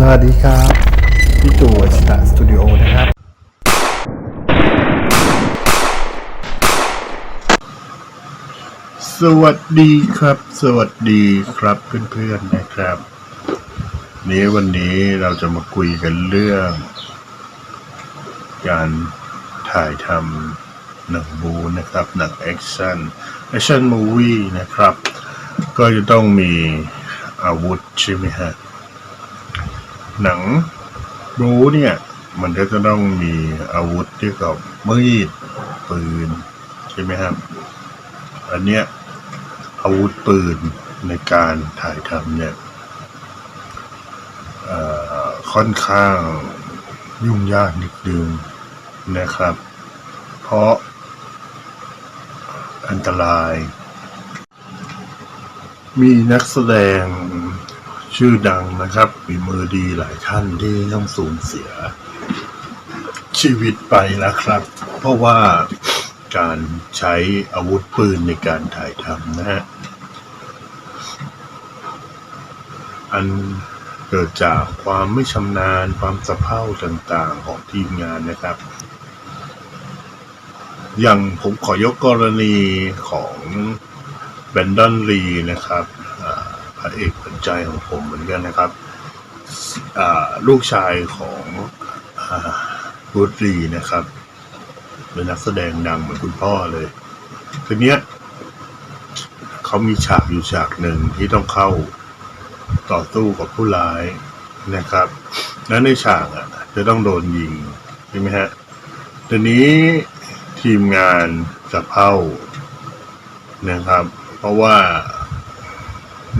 สวัสดีครับพี่ตู่วัชตะสตูดิโอนะครับสวัสดีครับ สวัสดีครับเพื่อนๆนะครับ นี้วันนี้เราจะมาคุยกันเรื่อง การถ่ายทำหนังบูนะครับหนังแอคชั่นแอคชั่นมูวี่นะครับ ก็จะต้องมีอาวุธใช่ไหมฮะ หนังบูเนี่ย มันก็จะต้องมีอาวุธที่กับมีดปืน ใช่ไหมครับ อันเนี้ยอาวุธปืนในการถ่ายทำเนี่ยค่อนข้างยุ่งยากนิดนึงนะครับ เพราะอันตราย มีนักแสดง ชื่อดังนะครับมีมือดีหลายท่านที่ต้องสูญเสีย ชีวิตไปนะครับ เพราะว่าการใช้อาวุธปืนในการถ่ายทำนะฮะอันเกิดจากความไม่ชำนาญความสะเพร่าต่างๆของทีมงานนะครับ อย่างผมขอยกกรณีของแบนดอนลีนะครับ ระเอกขวัญใจของผมเหมือนกันนะครับลูกชายของบูตรีนะครับเป็นนักแสดงดังเหมือนคุณพ่อเลยทีเนี้ยเขามีฉากอยู่ฉากหนึ่งที่ต้องเข้าต่อสู้กับผู้ร้ายนะครับ แล้วในฉากอะ จะต้องโดนยิงใช่ไหมฮะทีนี้ทีมงานจะเพ้านะครับ เพราะว่า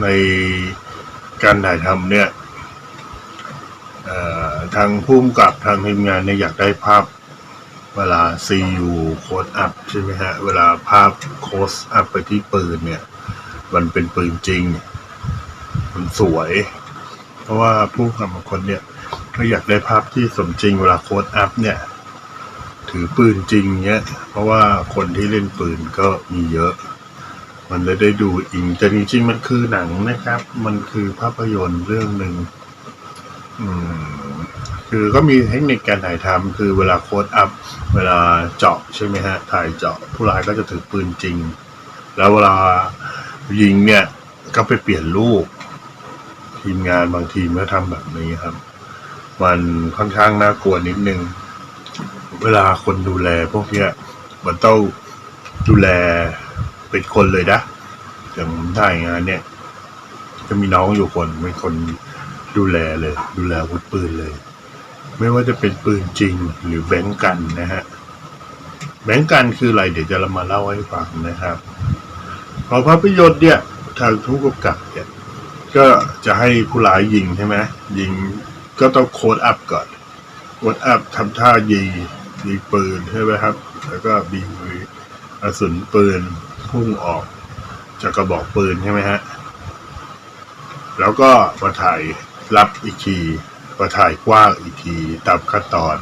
ในการถ่ายทำเนี่ยทางผู้กำกับทางทีมงานเนี่ยอยากได้ภาพเวลา CU โคดอัพใช่ไหมฮะ เวลาภาพโค้ดอัพไปที่ปืนเนี่ย มันเป็นปืนจริง มันสวย เพราะว่าผู้กำกับคนเนี่ยก็อยากได้ภาพที่สมจริงเวลาโคดอัพเนี่ย ถือปืนจริงเนี้ยเพราะว่าคนที่เล่นปืนก็มีเยอะ มันเลยได้ดูอิงแต่จริงๆมันคือหนังนะครับ มันคือภาพยนตร์เรื่องหนึ่งคือก็มีเทคนิคการถ่ายทำคือเวลาโค้ดอัพ เวลาเจาะใช่ไหมฮะ ถ่ายเจาะผู้ร้ายก็จะถือปืนจริง แล้วเวลายิงเนี่ย ก็ไปเปลี่ยนลูก ทีมงานบางทีมก็ทำแบบนี้ครับ มันค่อนข้างน่ากลัวนิดนึง เวลาคนดูแลพวกเนี้ยมันต้องดูแล เป็นคนเลยนะอย่างผมถ่ายงานเนี่ย จะมีน้องอยู่คนเป็นคนดูแลเลย ดูแลวุธปืนเลย ไม่ว่าจะเป็นปืนจริงหรือแบงก์กันนะฮะแบงก์กันคืออะไรเดี๋ยวจะเรามาเล่าให้ฟังนะครับพอภาพยนตร์เนี่ยทางทุกกำกับเนี่ยก็จะให้ผู้ร้ายยิงใช่ไหมยิงก็ต้องโคดอัพก่อนโคดอัพทำท่ายิงยิงปืนใช่ไหมครับ แล้วก็บิงกระสุนปืน พุ่งออกจากกระบอกปืนใช่ไหมฮะ แล้วก็มาถ่ายรับอีกทีมาถ่ายกว้างอีกทีตามขั้นตอน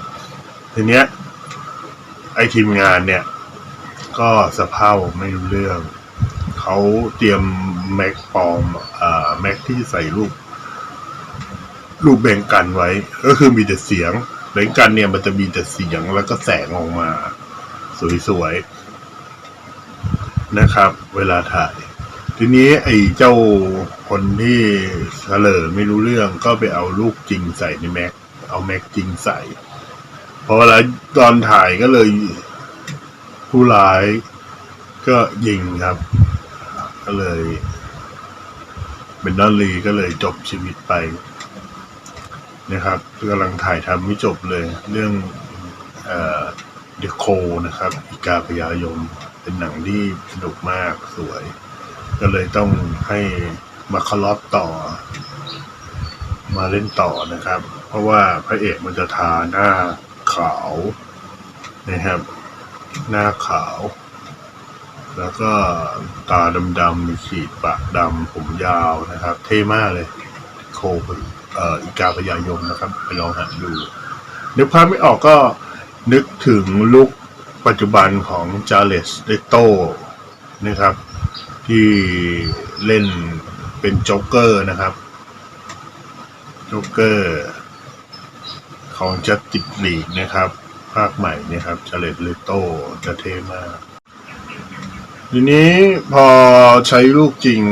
ทีเนี้ย ไอทีมงานเนี่ย ก็สะเพร่าไม่รู้เรื่อง เขาเตรียมแม็กปอมอ่าแม็กที่ใส่ลูกลูกแบ่งกันไว้ ก็คือมีแต่เสียงแบ่งกันเนี่ยมันจะมีแต่เสียงแล้วก็แสงออกมา สวยๆ นะครับ เวลาถ่าย ทีนี้ไอ้เจ้าคนที่เฉลอไม่รู้เรื่องก็ไปเอาลูกจริงใส่ในแม็ก เอาแม็กจริงใส่พอเวลาตอนถ่ายก็เลยผู้ร้ายก็ยิงครับ ก็เลยเบนดอนลีก็เลยจบชีวิตไปนะครับกำลังถ่ายทำไม่จบเลย เรื่องเอ่อเดโคนะครับ อีกาพยายม เป็นหนังที่สนุกมากสวย ก็เลยต้องให้มาคลอตต่อ มาเล่นต่อนะครับ เพราะว่าพระเอกมันจะทาหน้าขาวนะครับ หน้าขาว แล้วก็ตาดำๆมีขีดปากดำผมยาวนะครับ เท่มากเลย โคเอ่ออีกาพยายมนะครับ ไปลองหาดูนึกภาพไม่ออกก็นึกถึงลุค ปัจจุบันของจาเลสเดโตนะครับ ที่เล่นเป็นโจ๊กเกอร์นะครับโจจ็กเกอร์ของจัสติกลีกนะครับ ภาคใหม่นะครับจาเลตเลโตจะเท่มาก ทีนี้พอใช้ลูกจริง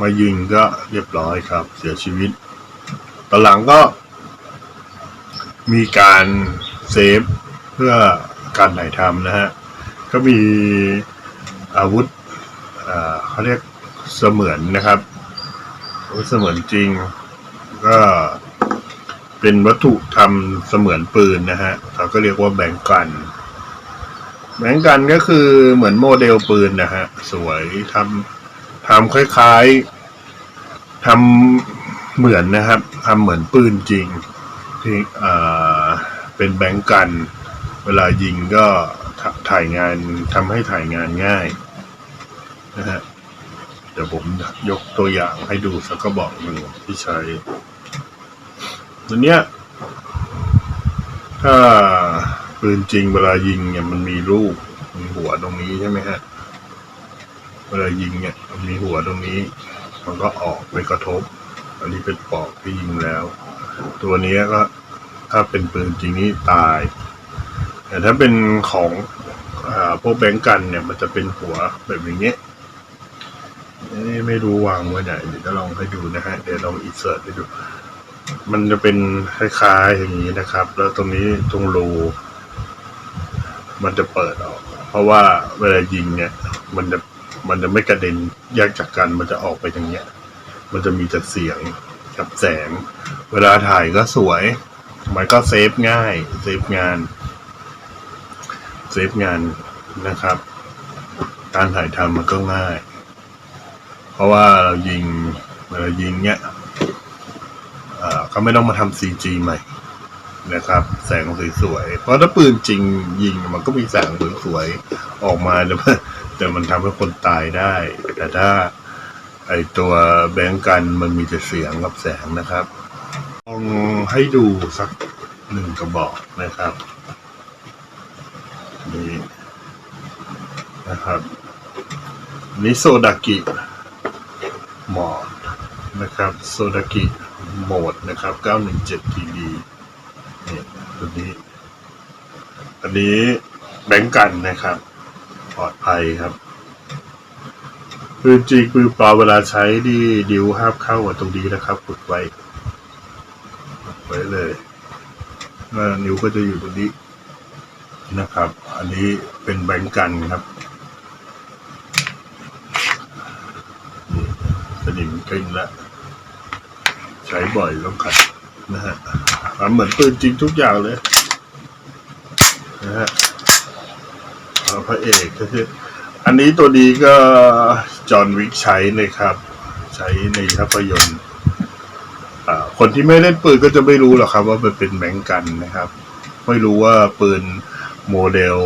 มายิงก็เรียบร้อยครับ เสียชีวิตตอนหลังก็มีการเซฟเพื่อ การถ่ายทำนะฮะก็มีอาวุธอ่าเขาเรียกเสมือนนะครับอาวุธเสมือนจริง ก็เป็นวัตถุทำเสมือนปืนนะฮะเขาก็เรียกว่าแบงกันแบงกันก็คือเหมือนโมเดลปืนนะฮะสวยทำทำคล้ายๆทำเหมือนนะครับทำเหมือนปืนจริงที่อ่าเป็นแบงกัน เวลายิงก็ถ่ายงานทำให้ถ่ายงานง่ายนะฮะเดี๋ยวผมยกตัวอย่างให้ดูสักกระบอกหนึ่งที่ใช้ตัวเนี้ยถ้าปืนจริงเวลายิงเนี่ยมันมีลูกมีหัวตรงนี้ใช่ไหมฮะ เวลายิงเนี่ยมันมีหัวตรงนี้ มันก็ออกไปกระทบ อันนี้เป็นปอกที่ยิงแล้ว ตัวนี้ก็ถ้าเป็นปืนจริงนี่ตาย แต่ถ้าเป็นของอพวกแบงก์กันเนี่ย มันจะเป็นหัวแบบอย่างเงี้ยไม่รู้วางไว้ไหนเดี๋ยวจะลองให้ดูนะฮะเดี๋ยวลองอินเสิร์ตให้ดู มันจะเป็นคล้ายๆอย่างนี้นะครับ แล้วตรงนี้ตรงรูมันจะเปิดออก เพราะว่าเวลายิงเนี่ย มันจะมันจะไม่กระเด็นแยกจากกันมันจะออกไปทางเนี้ย มันจะมีแต่เสียงกับแสง เวลาถ่ายก็สวย มันก็เซฟง่าย เซฟงาน ซฟงานนะครับ การถ่ายทำมันก็ง่าย เพราะว่าเรายิงเวลายิงเนี้ยอ่าก็ไม่ต้องมาทำซีจีใหม่นะครับ แสงสวยๆเพราะถ้าปืนจริงยิงมันก็มีแสงสวยๆออกมาแต่แต่มันทำให้คนตายได้ แต่ถ้าไอตัวแบงก์กันมันมีแต่เสียงกับแสงนะครับลองให้ดูสักหนึ่งกระบอกนะครับ นี่นะครับนี่โซดากิหมอดนะครับโซดากิโหมดนะครับ 917 TB นี่ตัวนี้ อันนี้แบงก์กันนะครับ ปลอดภัยครับปืนจริงปืนปลอเวลาใช้ดีดิวห้ามเข้าตรงนี้นะครับฝึกไว้ไว้เลยนิ้วก็จะอยู่ตรงนี้นะครับ อันนี้เป็นแบงก์กันครับนี่สนิมกลิ้งแล้วใช้บ่อยต้องขัดนะฮะทำเหมือนปืนจริงทุกอย่างเลยนะฮะพระเอกก็คืออันนี้ตัวนี้ก็จอห์นวิกใช้เลยครับ ใช้ในภาพยนตร์คนที่ไม่เล่นปืนก็จะไม่รู้หรอกครับ ว่ามันเป็นแบงก์กันนะครับ ไม่รู้ว่าปืน โมเดล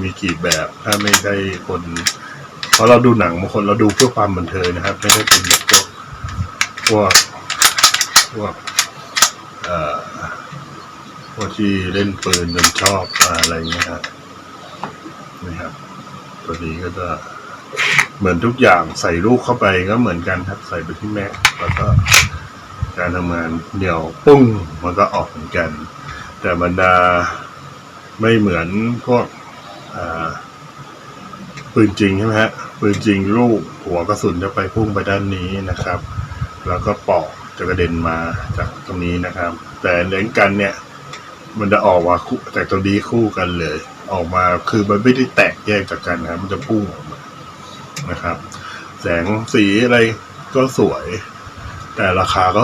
มีกี่แบบ ถ้าไม่ได้คน เพราะเราดูหนังบางคนเราดูเพื่อความบันเทิงนะครับ ไม่ได้เป็นแบบพวกพวกพวกเอ่อพวกที่เล่นปืนจนชอบอะไรเงี้ยครับนี่ครับ ตัวนี้ก็จะเหมือนทุกอย่างใส่ลูกเข้าไปก็เหมือนกันครับใส่ไปที่แม็กแล้วก็การทำงานเดี่ยวปุ้งมันก็ออกเหมือนกัน แต่บรรดา ไม่เหมือนพวกปืนจริงใช่ไหมฮะปืนจริงลูกหัวกระสุนจะไปพุ่งไปด้านนี้นะครับ แล้วก็ปอกจะกระเด็นมาจากตรงนี้นะครับ แต่เล้งกันเนี่ย มันจะออกมาคู่จากตรงนี้คู่กันเลย ออกมาคือมันไม่ได้แตกแยกจากกันนะครับ มันจะพุ่งออกมานะครับ แสงสีอะไรก็สวย แต่ราคาก็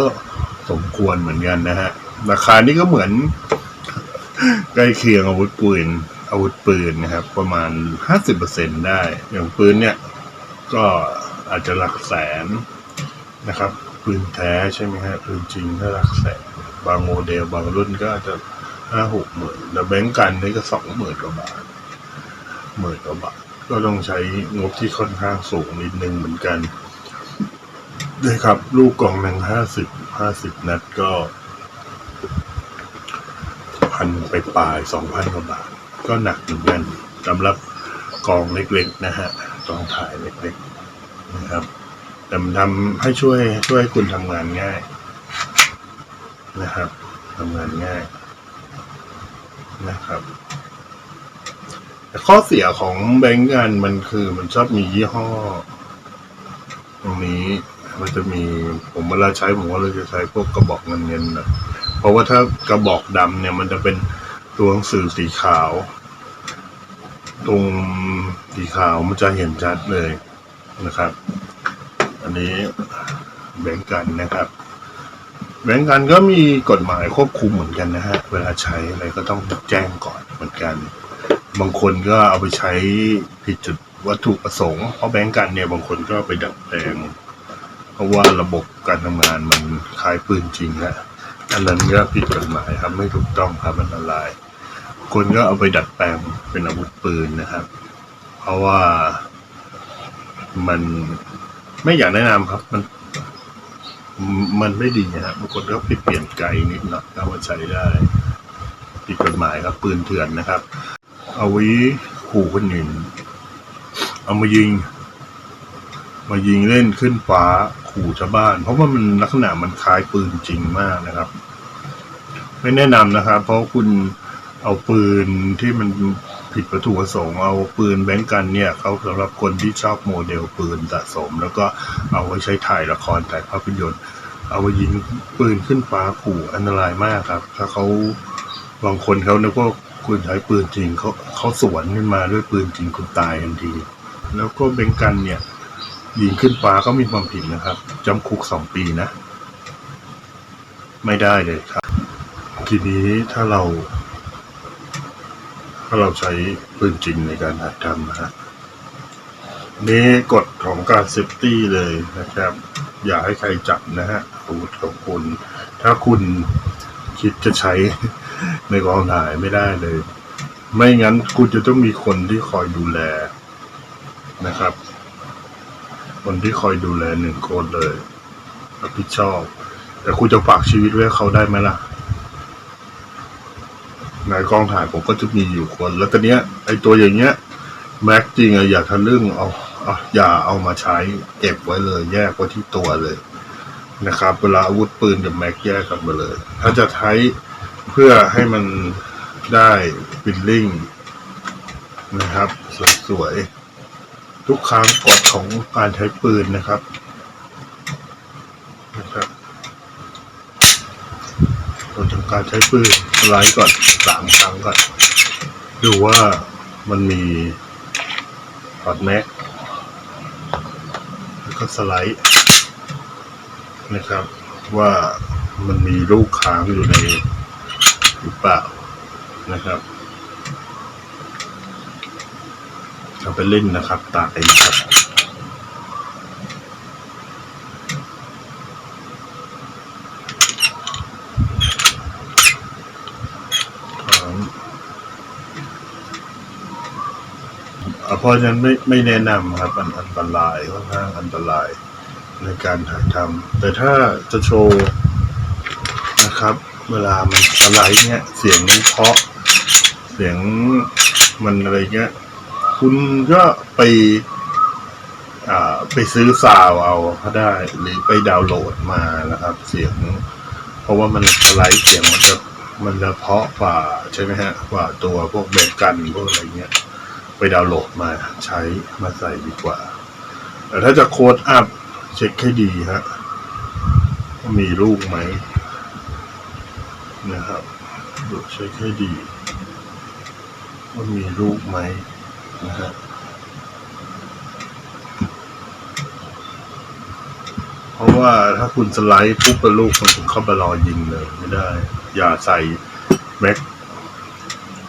สมควรเหมือนกันนะฮะราคานี่ก็เหมือน ใกล้เคียงอาวุธปืนอาวุธปืนนะครับ ประมาณห้าสิบเปอร์เซ็นได้ อย่างปืนเนี่ย ก็อาจจะหลักแสนนะครับปืนแท้ใช่ไหมฮะปืนจริงก็หลักแสนบางโมเดลบางรุ่นก็อาจจะห้าหกหมื่นแล้วแบงก์กันนี่ก็สองหมื่นกว่าบาทหมื่นกว่าบาท ก็ต้องใช้งบที่ค่อนข้างสูงนิดนึงเหมือนกันนะครับ ลูกกล่องหนึ่งห้าสิบห้าสิบนัดก็ พันไปปลายสองพันกว่าบาท ก็หนักเหมือนกันสำหรับกองเล็กๆนะฮะกองถ่ายเล็กๆนะครับแต่มันทำให้ช่วยช่วยให้คุณทำงานง่าย นะครับทำงานง่ายนะครับแต่ข้อเสียของแบงก์กันมันคือมันชอบมียี่ห้อ ตรงนี้มันจะมีผมเวลาใช้ผมว่าเราจะใช้พวกกระบอกเงินเงินนะ เพราะว่าถ้ากระบอกดำเนี่ยมันจะเป็นตัวหนังสือสีขาว ตรงสีขาวมันจะเห็นชัดเลยนะครับ อันนี้แบงก์กันนะครับ แบงก์กันก็มีกฎหมายควบคุมเหมือนกันนะฮะ เวลาใช้อะไรก็ต้องแจ้งก่อนเหมือนกัน บางคนก็เอาไปใช้ผิดจุดวัตถุประสงค์เพราะแบงก์กันเนี่ยบางคนก็ไปดัดแปลง เพราะว่าระบบการทำงานมันคล้ายปืนจริงฮะ อันนั้นก็ผิดกฎหมายครับไม่ถูกต้องครับอันตราย คนก็เอาไปดัดแปลงเป็นอาวุธปืนนะครับ เพราะว่ามันไม่อยากแนะนำครับ มันมันไม่ดีนะครับบางคนก็ไปเปลี่ยนไกลนิดหน่อยเอามาใช้ได้ผิดกฎหมายครับ ปืนเถื่อนนะครับ เอาไว้ขู่คนอื่นเอามายิง มายิงเล่นขึ้นฟ้าขู่ชาวบ้าน เพราะว่ามันลักษณะมันคล้ายปืนจริงมากนะครับ ไม่แนะนำนะครับ เพราะคุณเอาปืนที่มันผิดวัตถุประสงค์เอาปืนแบงกันเนี่ยเขาสำหรับคนที่ชอบโมเดลปืนสะสม แล้วก็เอาไว้ใช้ถ่ายละครถ่ายภาพยนตร์ เอาไว้ยิงปืนขึ้นฟ้าขู่อันตรายมากครับ ถ้าเขาบางคนเขานึกว่าคุณใช้ปืนจริงเขาเขาสวนขึ้นมาด้วยปืนจริงคุณตายทันที แล้วก็แบงกันเนี่ย ยิงขึ้นฟ้าก็มีความผิดนะครับจำคุกสองปีนะ ไม่ได้เลยครับ ทีนี้ถ้าเรา ถ้าเราใช้ปืนจริงในการหัดทำนะฮะนี่กฎของการเซฟตี้เลยนะครับ อย่าให้ใครจับนะฮะอาวุธของคุณ ถ้าคุณคิดจะใช้ในกองถ่ายไม่ได้เลย ไม่งั้นคุณจะต้องมีคนที่คอยดูแลนะครับ คนที่คอยดูแลหนึ่งคนเลยรับผิดชอบ แต่คุณจะฝากชีวิตไว้เขาได้ไหมล่ะในกองถ่ายผมก็จะมีอยู่คน แล้วตอนเนี้ยไอตัวอย่างเงี้ยแม็กจริงอะอยากทะลึ่งเอาเอาอย่าเอามาใช้เก็บไว้เลย แยกไว้ที่ตัวเลยนะครับ เวลาอาวุธปืนกับแม็กแยกกันไปเลย ถ้าจะใช้เพื่อให้มันได้ฟิลลิ่งนะครับ สวยๆ ทุกครั้งกฎของการใช้ปืนนะครับนะครับกฎของการใช้ปืนสไลด์ก่อนสามครั้งก่อนดูว่ามันมีพอดแม็กแล้วก็สไลด์นะครับ ว่ามันมีลูกค้างอยู่ในหรือเปล่านะครับ เอาไปเล่นนะครับ ตายนะครับครับอ่าเพราะฉะนั้นไม่ไม่แนะนำครับมันอันตรายค่อนข้างอันตรายในการถ่ายทำแต่ถ้าจะโชว์นะครับ เวลามันสไลด์เนี่ยเสียงเพราะเสียงมันอะไรเงี้ย คุณก็ไปไปซื้อซาวเอาก็ได้ หรือไปดาวน์โหลดมานะครับ เสียง เพราะว่ามันสไลด์เสียงมันจะมันจะเพาะกว่าใช่ไหมฮะกว่าตัวพวกเบสกันพวกอะไรเงี้ย ไปดาวน์โหลดมาใช้มาใส่ดีกว่า แต่ถ้าจะโค้ดอัพเช็คให้ดีฮะมีลูกไหมนะครับดูเช็คให้ดีว่ามีลูกไหม นะฮะเพราะว่าถ้าคุณสไลด์ปุ๊บเป็นลูกมันเข้าไปรอยิงเลยไม่ได้ อย่าใส่แม็ก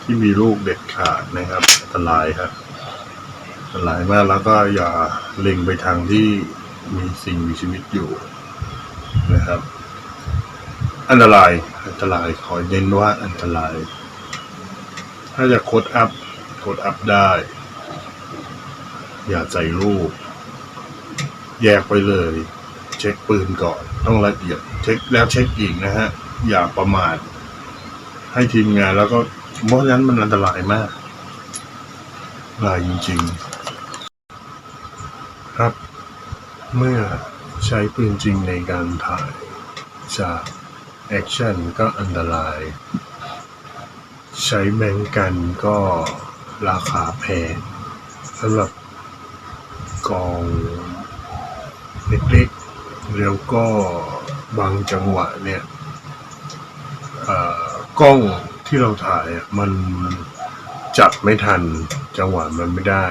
ที่มีลูกเด็ดขาดนะครับอันตรายครับอันตรายมากแล้วก็อย่าเล็งไปทางที่มีสิ่งมีชีวิตอยู่นะครับ อันตรายอันตรายขอเน้นว่าอันตราย ถ้าจะโคดอัพโคดอัพได้ อย่าใส่ลูกแยกไปเลย เช็คปืนก่อน ต้องละเอียด เช็คแล้วเช็คอีกนะฮะ อย่าประมาท ให้ทีมงานแล้วก็เพราะฉะนั้นมันอันตรายมากอันตรายจริง ๆ ครับ เมื่อใช้ปืนจริงในการถ่ายจากแอคชั่นก็อันตราย ใช้แบงก์กันก็ราคาแพงสำหรับ กองเล็กๆ แล้วก็บางจังหวะเนี่ยอ่อกล้องที่เราถ่ายอะมันจับไม่ทันจังหวะมันไม่ได้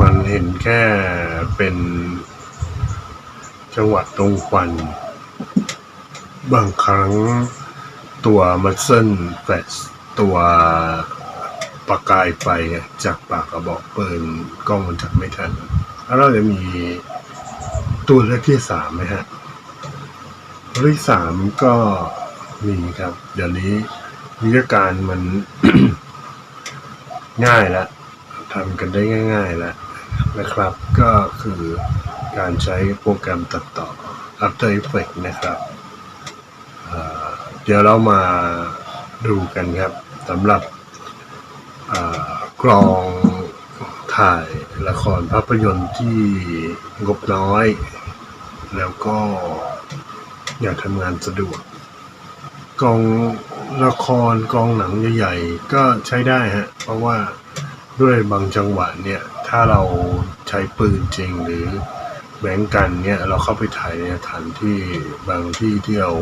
มันเห็นแค่เป็นจังหวะตรงควัน บางครั้งตัวมัสเซิลแฟลชตัว ประกายไฟจากปากกระบอกปืนกล้องมันจับไม่ทัน แล้วเราจะมีตัวเลือกที่สามไหมฮะเลือกสามก็มีครับ เดี๋ยวนี้วิทยาการมันง่ายแล้วทำกันได้ง่าย ๆ แล้วนะครับ ก็คือการใช้โปรแกรมตัดต่อ After Effects นะครับเเดี๋ยวเรามาดูกันครับสำหรับ กลองถ่ายละครภาพยนตร์ที่งบน้อย แล้วก็อยากทำงานสะดวกกองละครกองหนังใหญ่ๆก็ใช้ได้ฮะ เพราะว่าด้วยบางจังหวะเนี่ย ถ้าเราใช้ปืนจริงหรือแบงก์กันเนี่ย เราเข้าไปถ่ายในสถานที่บางที่ที่เรา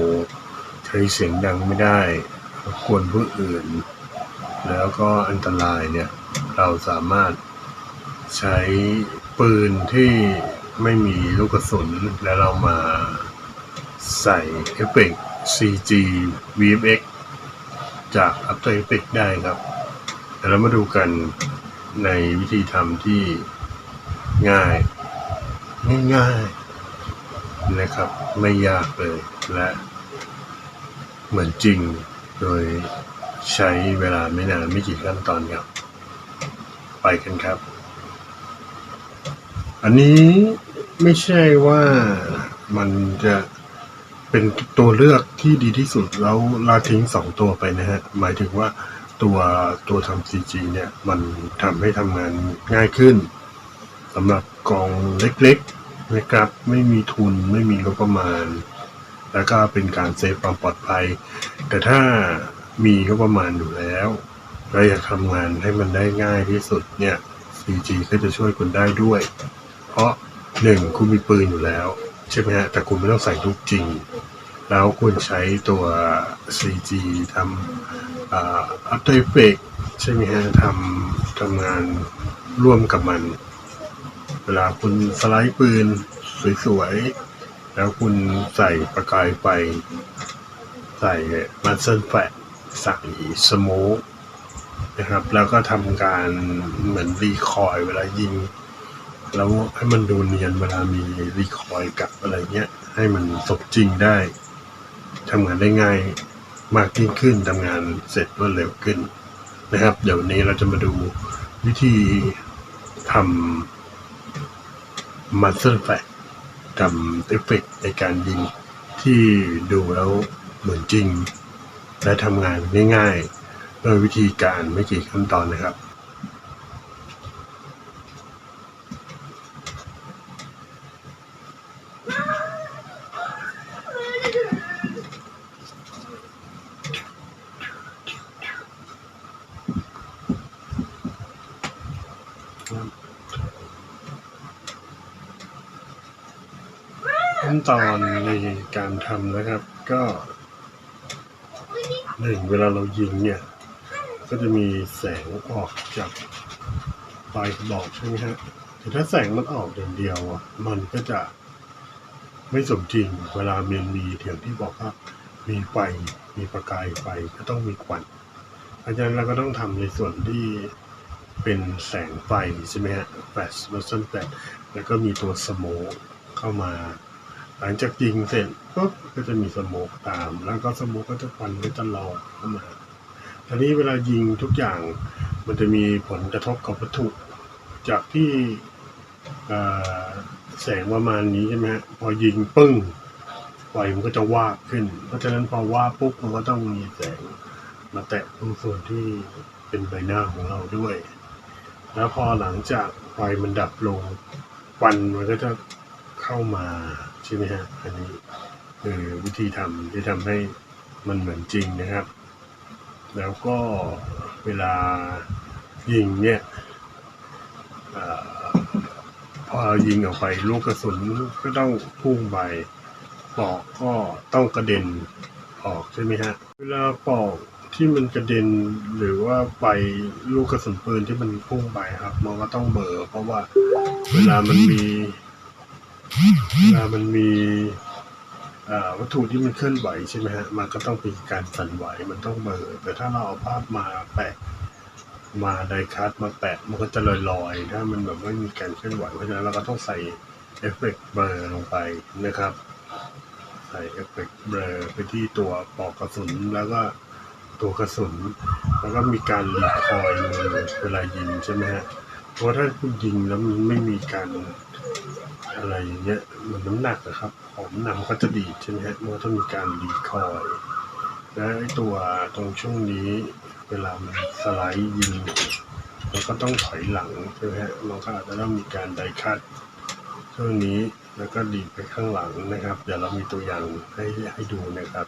ใช้เสียงดังไม่ได้รบกวนผู้อื่น แล้วก็อันตรายเนี่ย เราสามารถใช้ปืนที่ไม่มีลูกกระสุน แล้วเรามาใส่เอฟเฟกต์ CG VFX จาก After Effects ได้ครับเดี๋ยวเรามาดูกันในวิธีทำที่ง่ายง่ายๆนะครับ ไม่ยากเลยและเหมือนจริงโดย ใช้เวลาไม่นานไม่กี่ขั้นตอนครับ ไปกันครับ อันนี้ไม่ใช่ว่ามันจะเป็นตัวเลือกที่ดีที่สุดแล้วลาทิ้งสองตัวไปนะฮะ หมายถึงว่าตัวตัวทำ CG เนี่ยมันทำให้ทำงานง่ายขึ้นสำหรับกองเล็กๆนะครับ ไม่มีทุนไม่มีงบประมาณ แล้วก็เป็นการเซฟความปลอดภัย แต่ถ้า มีงบประมาณอยู่แล้วเราอยากทำงานให้มันได้ง่ายที่สุดเนี่ย CG ก็จะช่วยคุณได้ด้วย เพราะหนึ่งคุณมีปืนอยู่แล้ว ใช่ไหมฮะ แต่คุณไม่ต้องใส่ลูกจริง แล้วคุณใช้ตัว CG ทำอ่า After Effects ใช่ไหมฮะทำทำงานร่วมกับมัน เวลาคุณสไลด์ปืนสวยๆ แล้วคุณใส่ประกายไฟ ใส่มันเซนแฟต ใส่สโมกนะครับ แล้วก็ทำการเหมือนรีคอยล์เวลายิง แล้วให้มันดูเนียนเวลามีรีคอยล์กับอะไรเงี้ย ให้มันสมจริงได้ทำงานได้ง่ายมากยิ่งขึ้นทำงานเสร็จรวดเร็วขึ้นนะครับ เดี๋ยววันนี้เราจะมาดูวิธีทำมั s เ e อร์แฟกทำเอฟเฟกในการยิงที่ดูแล้วเหมือนจริง และทำงานง่ายๆ โดยวิธีการไม่กี่ขั้นตอนนะครับ ขั้นตอนในการทำนะครับก็ หนึ่งเวลาเรายิงเนี่ย ก็จะมีแสงออกจากปลายกระบอกใช่ไหมฮะแต่ถ้าแสงมันออกอย่างเดียวอะมันก็จะไม่สมจริง เวลาเมียนมีอย่างที่บอกว่ามีไฟมีประกายไฟก็ต้องมีควันเพราะฉะนั้นเราก็ต้องทำในส่วนที่เป็นแสงไฟใช่ไหมฮะแฟลชบัสเซนแฟลชแล้วก็มีตัวสโมกเข้ามา หลังจากยิงเสร็จปุ๊บก็จะมีสโมกตาม แล้วก็สโมกก็จะควันก็จะลอยเข้ามาทีนี้เวลายิงทุกอย่างมันจะมีผลกระทบกับวัตถุ จากที่แสงประมาณนี้ใช่ไหมฮะพอยิงปึ้งไฟมันก็จะวาบขึ้น เพราะฉะนั้นพอวาบปุ๊บมันก็ต้องมีแสงมาแตะตรงส่วนที่เป็นใบหน้าของเราด้วย แล้วพอหลังจากไฟมันดับลงควันมันก็จะเข้ามา ช่ไหมฮะอันนี้คือวิธีทำที่ทำให้มันเหมือนจริงนะครับ แล้วก็เวลายิงเนี่ยอพอยิงออกไปลูกกระสุนก็ต้องพุ่งไปปอกก็ต้องกระเด็นออกใช่ไหมฮะเวลาปอกที่มันกระเด็นหรือว่าไปลูกกระสุนปืนที่มันพุ่งไปครับ มันก็ต้องเบลอเพราะว่าเวลามันมี เวลามันมีอ่าวัตถุที่มันเคลื่อนไหวใช่ไหมฮะ มันก็ต้องมีการสั่นไหว มันต้องเบลอแต่ถ้าเราเอาภาพมาแปะ มาไดคัตมาแปะ มันก็จะลอยๆ ถ้ามันแบบไม่มีการเคลื่อนไหว เพราะฉะนั้นเราก็ต้องใส่เอฟเฟกต์เบลอลงไปนะครับ ใส่เอฟเฟกต์เบลอไปที่ตัวปอกกระสุน แล้วก็ตัวกระสุน แล้วก็มีการรีคอยล์มือเวลายิงใช่ไหมฮะ เพราะถ้าคุณยิงแล้วมันไม่มีการอะไรอย่างเงี้ยมันน้ำหนักนะครับ ของน้ำหนักมันก็จะดีดใช่ไหมฮะมันก็ต้องมีการรีคอยล์และตัวตรงช่วงนี้เวลามันสไลด์ยิงมันก็ต้องถอยหลังใช่ไหมฮะมันก็อาจจะต้องมีการไดคัตช่วงนี้แล้วก็ดีดไปข้างหลังนะครับ เดี๋ยวเรามีตัวอย่างให้ให้ดูนะครับ